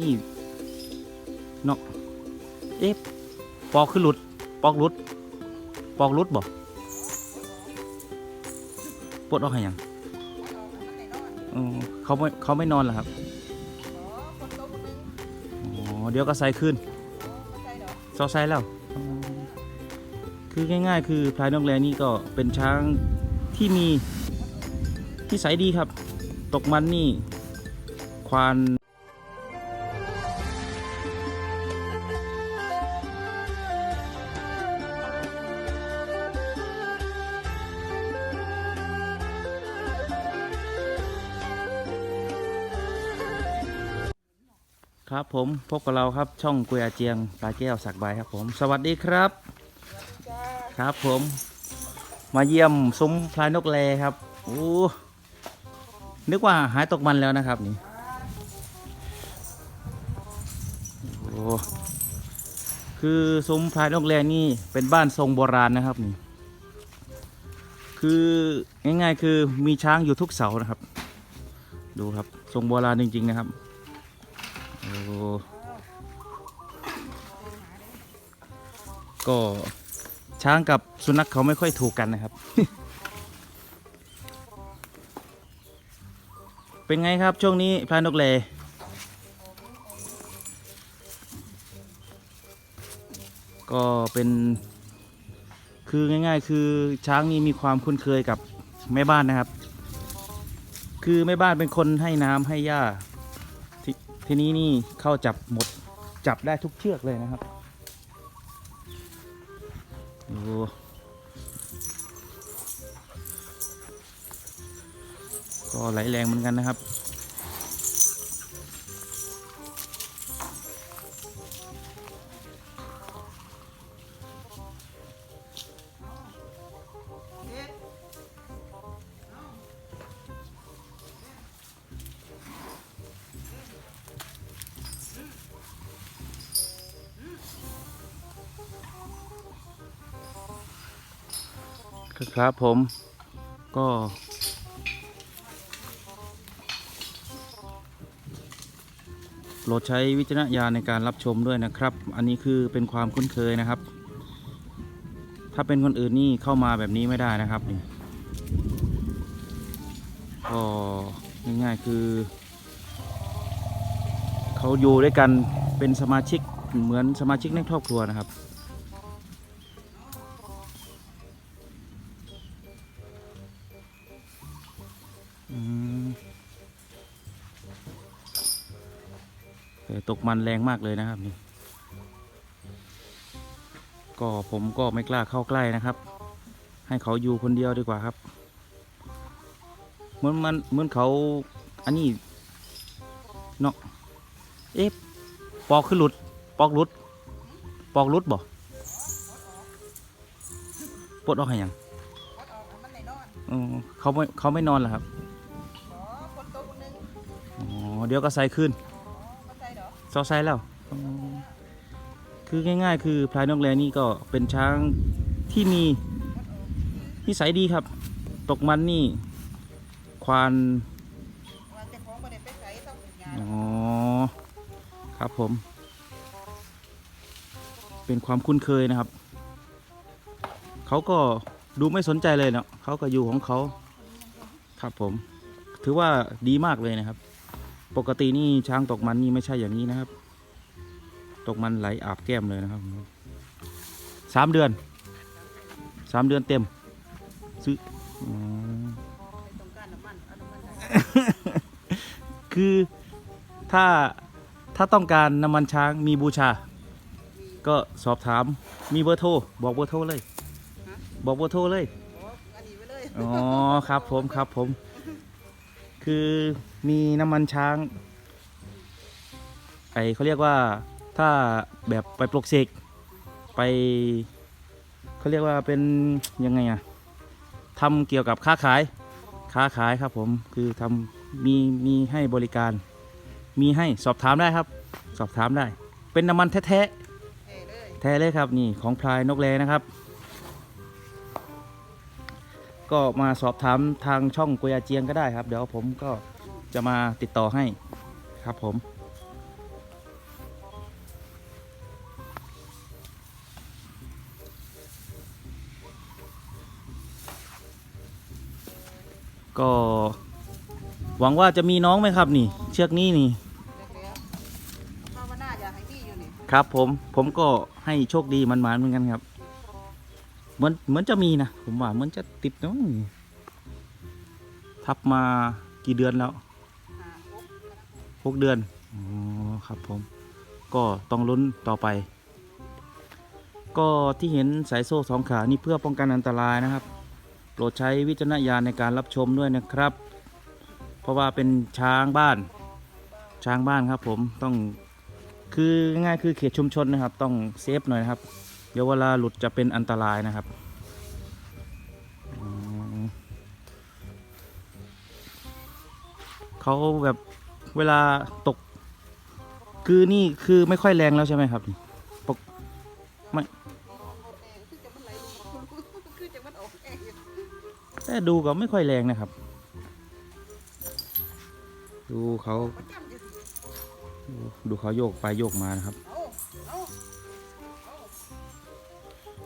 นี่เนาะเอ๊ะปอกคือหลุด ปอกหลุด ปอกหลุดบ่ปลดออกให้ยังอ๋อเขาไม่เขาไม่นอนเหรอครับอ๋อเดี๋ยวก็ใส่ขึ้นซอใส่แล้วอ๋อคือง่ายๆ คือพลายนกแรนี่ก็เป็นช้างที่มีที่ใสยดีครับ ตกมันนี่ควาน ครับผมพบกับเราครับช่องกุยอาเจียงปลาแก้วสักใบครับผม สวัสดีครับ ครับผม มาเยี่ยมซุ้มพลายนกแลครับโอ้นึกว่าหายตกมันแล้วนะครับนี่โอ้คือซุ้มพลายนกแลนี่เป็นบ้านทรงโบราณนะครับนี่คือง่ายๆคือมีช้างอยู่ทุกเสานะครับ ดูครับทรงโบราณจริง ๆ นะครับ ก็ช้างกับสุนัขเขาไม่ค่อยถูกกันนะครับ เป็นไงครับช่วงนี้พลานกเลก็เป็นคือง่าย ๆ คือช้างนี่มีความคุ้นเคยกับแม่บ้านนะครับ คือแม่บ้านเป็นคนให้น้ำให้หญ้า ทีนี้นี่เข้าจับหมดจับได้ทุกเชือกเลยนะครับโอ้ก็ไหลแรงเหมือนกันนะครับ ครับผมก็โปรดใช้วิจารณญาณในการรับชมด้วยนะครับ อันนี้คือเป็นความคุ้นเคยนะครับ ถ้าเป็นคนอื่นนี่เข้ามาแบบนี้ไม่ได้นะครับนี่ก็ง่ายๆคือ เขาอยู่ด้วยกันเป็นสมาชิกเหมือนสมาชิกในครอบครัวนะครับ กมันแรงมากเลยนะครับนี่ก็ผมก็ไม่กล้าเข้าใกล้นะครับ ให้เขาอยู่คนเดียวดีกว่าครับ เหมือนมันเหมือนเขาอันนี้เนาะเอ๊ะปอกคือหลุด ปอกหลุด ปอกหลุดบ่ปลดออกให้ยังเขาไม่เขาไม่นอนเหรอครับอ๋อเดี๋ยวก็ใส่ขึ้น ซอใส่แล้ว คือง่ายๆ คือพลายนกแรนี่ก็เป็นช้างที่มีนิสัยดีครับ ตกมันนี่ ควานอ๋อครับผม เป็นความคุ้นเคยนะครับ เขาก็ดูไม่สนใจเลยเนาะเขาก็อยู่ของเขาครับผม ถือว่าดีมากเลยนะครับ ปกตินี่ช้างตกมันนี่ไม่ใช่อย่างนี้นะครับ ตกมันไหลอาบแก้มเลยนะครับสามเดือนสามเดือนเต็ม ซื้ออ๋อคือถ้าถ้าต้องการน้ำมันช้างมีบูชา ก็สอบถามมีเบอร์โทรบอกเบอร์โทรเลย บอกเบอร์โทรเลยอ๋อครับผมครับผม คือ มีน้ำมันช้าง ไอเขาเรียกว่าถ้าแบบไปปลุกเสกไปเขาเรียกว่าเป็นยังไงอะทำเกี่ยวกับค้าขายค้าขายครับผมคือทำมีมีให้บริการ มีให้สอบถามได้ครับ สอบถามได้ เป็นน้ำมันแท้ๆแท้เลยครับนี่ของพลายนกแรนะครับ ก็มาสอบถามทางช่องกุยาเจียงก็ได้ครับ เดี๋ยวผมก็ จะมาติดต่อให้ครับผม ก็หวังว่าจะมีน้องไหมครับนี่ เชือกนี้นี่ครับผมผมก็ให้โชคดีมันมเหมือนกันครับ เหมือนเหมือนจะมีนะผมว่าเหมือนจะติดน้องทับมากี่เดือนแล้ว หกเดือนอ๋อครับผม ก็ต้องลุ้นต่อไป ก็ที่เห็นสายโซ่สองขานี่เพื่อป้องกันอันตรายนะครับ โปรดใช้วิจารณญาณในการรับชมด้วยนะครับ เพราะว่าเป็นช้างบ้าน ช้างบ้านครับผมต้องคือง่ายๆคือเขตชุมชนนะครับ ต้องเซฟหน่อยนะครับ เดี๋ยวเวลาหลุดจะเป็นอันตรายนะครับเขาแบบ เวลาตก คือนี่คือไม่ค่อยแรงแล้วใช่ไหมครับนี่คือจะมันไมาคือจะมันออกเองแต่ดูก็ไม่ค่อยแรงนะครับ ดูเขาดูเขาโยกไปโยกมานะครับอาเอาเอา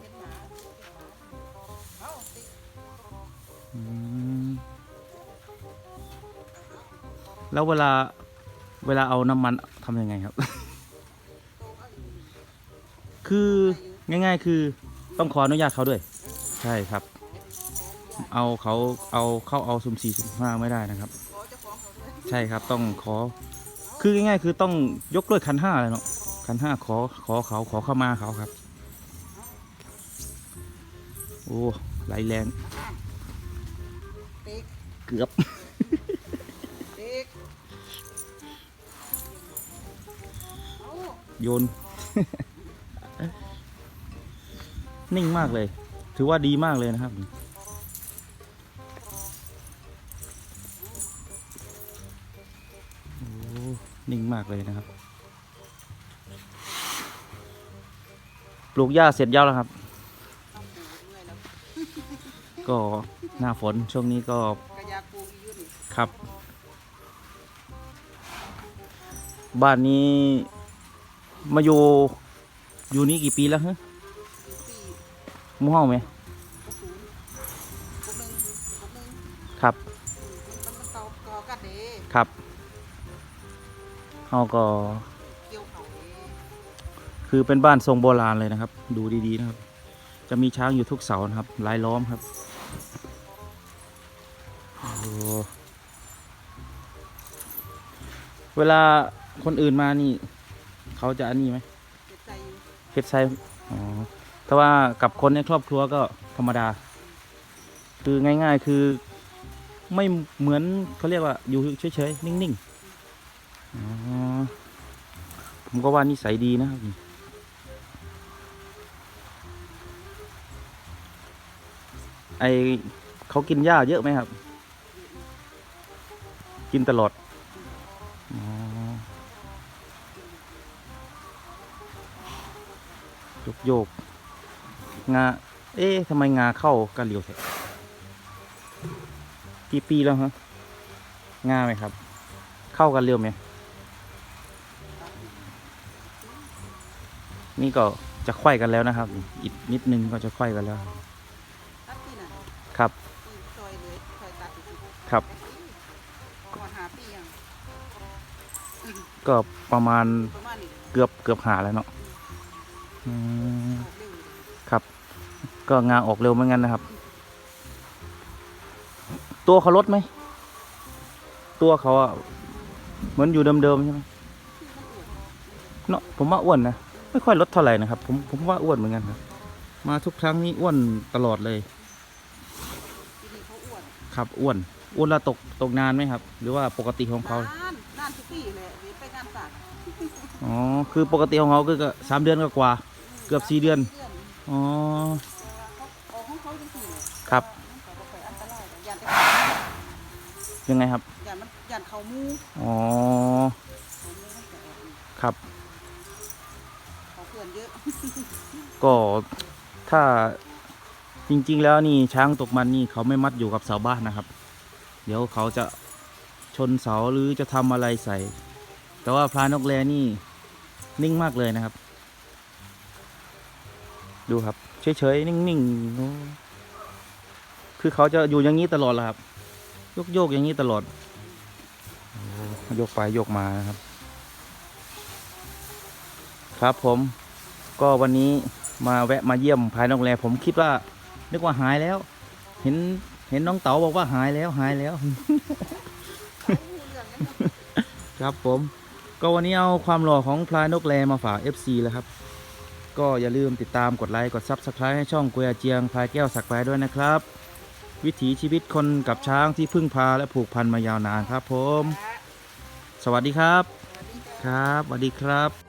เห็นหม แล้วเวลาเวลาเอาน้ำมันทำยังไงครับ คือง่าย ๆ คือต้องขออนุญาตเขาด้วย ใช่ครับ เอาเขาเอาเข้าเอาสุ่มสี่สุ่มห้าไม่ได้นะครับขอเจ้าของเขาด้วยใช่ครับต้องขอ คือง่ายๆ คือต้องยกเลิกคันห้าเลยเนาะคันห้าขอขอเขาขอเข้ามาเขาครับ โอ้ไหลแรงติ๊กเกือบ โยน นิ่งมากเลย ถือว่าดีมากเลยนะครับ นิ่งมากเลยนะครับ ปลูกหญ้าเสร็จยาวแล้วครับ ก็หน้าฝนช่วงนี้ก็ครับ บ้านนี้ มาอยู่อยู่นี่กี่ปีแล้วฮะมู่เฮาไหมหกศูนย์หกหนึ่งหกหนึ่งครับมันมันเตาก่อกันเด้ครับเฮาก็ คือเป็นบ้านทรงโบราณเลยนะครับ ดูดีๆนะครับ จะมีช้างอยู่ทุกเสานะครับลายล้อมครับเวลาคนอื่นมานี่ เขาจะอันนี้ไหมเก็บใจอยู่เฮ็ดไซอ๋อแต่ว่ากับคนในครอบครัวก็ธรรมดา คือง่าย ๆ คือไม่เหมือนเขาเรียกว่าอยู่เฉยๆนิ่งๆอ๋อผมก็ว่านิสัยดีนะครับนี่ไอเขากินหญ้าเยอะไหมครับ กินตลอด ยกโยกงา เอ๊ะทำไมงาเข้ากันเร็วแท้กี่ปีแล้วฮะงาไหมครับ เข้ากันเร็วไหมนี่ก็จะไขว้กันแล้วนะครับ อีกนิดนึงก็จะไขว้กันแล้ว ครับ ครับ ก็ประมาณเกือบเกือบหาแล้วเนาะ อืมออกเร็วเลยครับ ก็งาออกเร็วเหมือนกันนะครับ ตัวเขาลดไหม ตัวเขาอะเหมือนอยู่เดิมๆใช่ไหมเนาะผมว่าอ้วนนะไม่ค่อยลดเท่าไหร่นะครับ ผมผมว่าอ้วนเหมือนกันครับ มาทุกครั้งนี่อ้วนตลอดเลยทีนี้เขาอ้วนครับอ้วนอ้วนแล้วตกตกนานไหมครับ หรือว่าปกติของเขานานนานทุกปีเลยเดี๋ยวไปงานศาสตร์อ๋อคือปกติของเขาคือก็สามเดือนกว่า เกือบสี่เดือนๆอ๋อเขาออกของเขาจังสี่เลยครับ มันก็บ่ค่อยอันตรายแต่ยานแต่ยังไงครับยานมันยานเขามูอ๋อ เขามูมันก็ออกอีกครับ เขาเพื่อนเยอะก็ถ้าจริง ๆ แล้วนี่ช้างตกมันนี่เขาไม่มัดอยู่กับเสาบ้านนะครับ เดี๋ยวเขาจะชนเสาหรือจะทำอะไรใส่ แต่ว่าพลานกแรนี่นิ่งมากเลยนะครับ ดูครับ เฉยๆ นิ่งๆโอ้คือเขาจะอยู่อย่างนี้ตลอดแหละครับยกโยกอย่างนี้ตลอด โยกไปโยกมานะครับ ครับผม ก็วันนี้มาแวะมาเยี่ยมภายนโรงแรมผมคิดว่า นึกว่าหายแล้ว เห็นเห็นน้องเต๋าบอกว่าหายแล้วหายแล้ว ครับผม ก็วันนี้เอาความหล่อของพลายนกแลมาฝาก FC แล้วครับ ก็อย่าลืมติดตามกดไลค์กด Subscribe ให้ช่องกุยอาเจียงพลายแก้วสักไว้ด้วยนะครับ วิถีชีวิตคนกับช้างที่พึ่งพาและผูกพันมายาวนานครับผม สวัสดีครับ ครับสวัสดีครับ